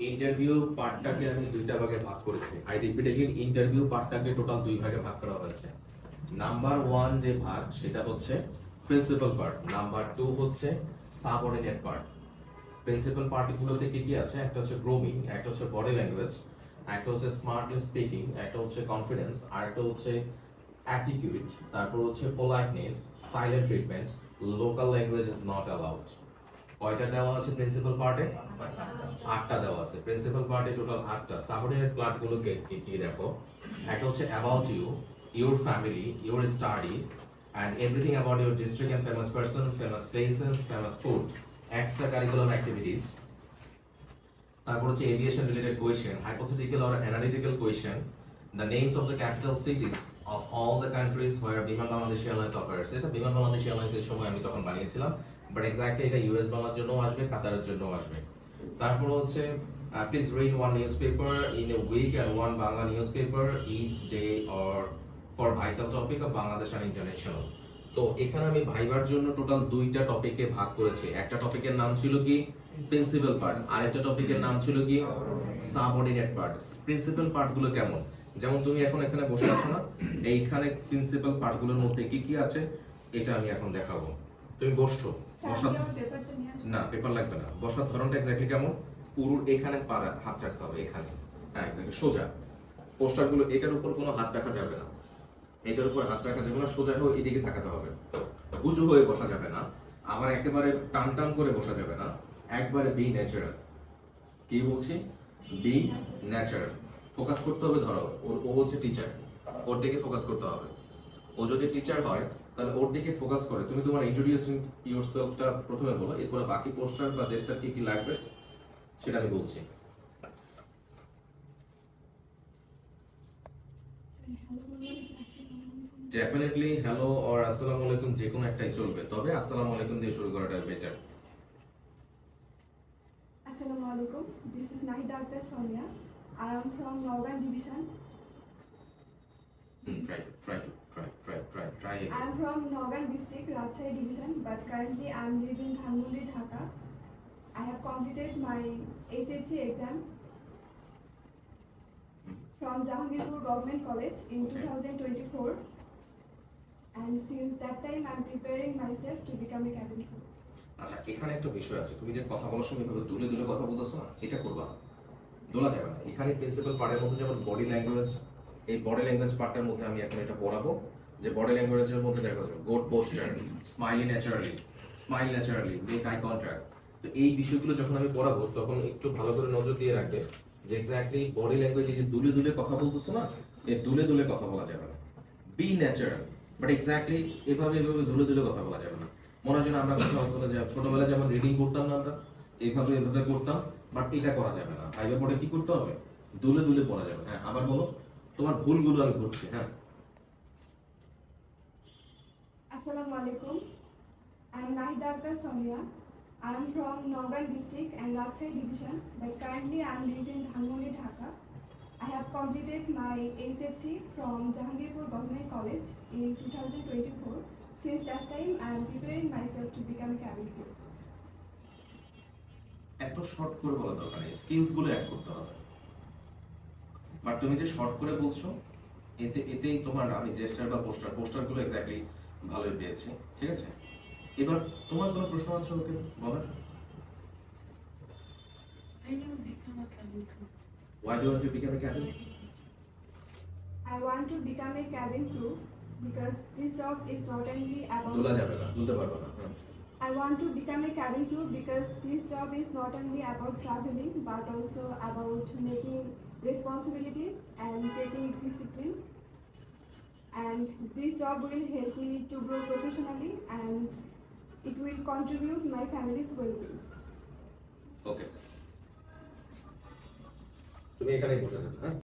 Interview পার্টটাকে আমি দুইটা ভাগে ভাগ করেছি। আই রিপিট এগেইন ইন্টারভিউ পার্টটাকে টোটাল দুই ভাগে ভাগ করা হয়েছে। নাম্বার ওয়ান যে ভাগ, সেটা হচ্ছে প্রিন্সিপাল পার্ট নাম্বার টু হচ্ছে সাবঅর্ডিনেট পার্ট প্রিন্সিপাল পার্টগুলোতে কি কি আছে? একটা হচ্ছে গ্রোমিং একটা হচ্ছে বডি ল্যাঙ্গুয়েজ একটা হচ্ছে স্মার্টলি স্পিকিং একটা হচ্ছে কনফিডেন্স আর একটা হচ্ছে অ্যাটিটিউড তারপর হচ্ছে politeness silent treatment local language is not allowed কয়টা দেওয়া আছে প্রিন্সিপাল পার্টে আটটা দেওয়া আছে। প্রিন্সিপাল পার্টে টোটাল আটটা। সাবঅর্ডিনেট পার্টগুলোকে কি কি দেখো? একটা হচ্ছে about you your family your study and everything about your district and famous person, famous places, famous food, extra curriculum activities তারপর হচ্ছে aviation related question hypothetical or analytical question the names of the capital cities all the countries where Biman Bangladesh airlines operates এটা বিমান বাংলাদেশ এয়ারলাইন্সের সময় আমি তখন বানিয়েছিলাম but exactly এটা ইউএস বাংলার জন্য আসবে, কাতারের জন্য আসবে। তারপর হচ্ছে please read one newspaper in a week and one Bangla newspaper each day or for vital topic of Bangladesh and international তো এখানে আমি ভাইবার জন্য টোটাল দুইটা টপিকে ভাগ করেছি। একটা টপিকের নাম ছিল কি? প্রিন্সিপাল পার্ট আরেকটা টপিকের নাম ছিল কি? সাবঅর্ডিনেট পার্ট প্রিন্সিপাল পার্টগুলো কেমন? যেমন তুমি এখন এখানে বসে আছো না এইখানে প্রিন্সিপাল পার্টগুলোর মধ্যে কি কি আছে এটা আমি এখন দেখাবো। তুমি বসছো বসা না পেপার লাগবে না। বসার ধরনটা এক্স্যাক্টলি কেমন? পুরো এখানে পা- হাত রাখতে হবে এখানে। হ্যাঁ সোজা। পোস্টারগুলো এটার উপর কোনো হাত রাখা যাবে না। এটার উপর হাত রাখা যাবে না সোজা হয়ে এদিকে তাকাতে হবে। উঁচু হয়ে বসা যাবে না। আবার একেবারে টান টান করে বসা যাবে না। একবারে বি ন্যাচারাল কি বলছি? বি ন্যাচারাল ফোকাস করতে হবে, ধরো, ওর, ও হচ্ছে টিচার ওর দিকে ফোকাস করতে হবে ও যদি টিচার হয়, তাহলে ওর দিকে ফোকাস করে তুমি তোমার ইন্ট্রোডিউসিং ইউরসেলফটা প্রথমে বলো, এরপরে বাকি পোস্টার বা জেস্টার কি কি লাগবে, সেটা আমি বলছি ডেফিনেটলি হ্যালো আর আসসালামু আলাইকুম, যে কোনো একটাই চলবে তবে আসসালামু আলাইকুম দিয়ে শুরু করাটা better Assalamu alaikum. This is Nahida Akhtar Sonia. I am from Norgan Division. Try try to try try try try I am from Norgan District, Rajshahi Division, but currently I am living in Dhanmondi, Dhaka. I have completed my SHC exam from Jahangirpur Government College in okay. 2024. And since that time, I am preparing myself to become a cabin crew. আচ্ছা এখানে একটা বিষয় আছে তুমি যে কথা বলার সময় এভাবে দুলে দুলে কথা বলতেছো না এটা করবা না দোলা যাবে না। এখানে প্রিন্সিপাল পার্টের মধ্যে যেমন বডি ল্যাঙ্গুয়েজ এই বডি ল্যাঙ্গুয়েজ পার্টটার মধ্যে আমি এখন এটা পড়াবো। যে বডি ল্যাঙ্গুয়েজের মধ্যে দেখা যাবে good posture smiley naturally smile naturally make eye contact তো এই বিষয়গুলো যখন আমি পড়াবো, তখন একটু ভালো করে নজর দিয়ে রাখবে যে এক্স্যাক্টলি বডি ল্যাঙ্গুয়েজ যে দুলে দুলে কথা বলতেছো না এই দুলে দুলে কথা বলা যাবে না। বি ন্যাচারাল বাট এক্স্যাক্টলি এভাবে এভাবে দুলে দুলে কথা বলা যাবে না। মনে হয় আমরা কথা বলে যে ছোটবেলায় যেমন রিডিং করতাম না আমরা এইভাবে এভাবে করতাম বাট এটা করা যাবে না ভাইবে পড়ে কি করতে হবে দুলে দুলে পড়া যাবে হ্যাঁ আবার বলো তোমার ভুলগুলো আমি করছি হ্যাঁ Assalamu alaikum. I am Nahida Akhtar Sonia. I am from Nogan district and Rajshahi division, but currently I am living in Dhanmondi, Dhaka. I have completed my SHC from Jahangirpur Government College in 2024. Since that time, I am preparing myself to become a cabin crew. এত short করে বলা দরকার নেই। স্কিলসগুলো add করতে হবে। But তুমি যে short করে বলছো এতে এতেই তোমার আমি জেস্টার বা পোস্টার পোস্টারগুলো এক্স্যাক্টলি ভালোই পেয়েছি। ঠিক আছে? এবার তোমার কোনো প্রশ্ন আছে ওকে বলার? I want to become a cabin crew. Why do want to become a cabin I want to become a cabin crew because this job is not only তোলা about যাবে না তুলতে পারবে না। I want to become a cabin crew because this job is not only about traveling but also about making responsibilities and taking discipline. And this job will help me to grow professionally and it will contribute my family's well-being. হ্যাঁ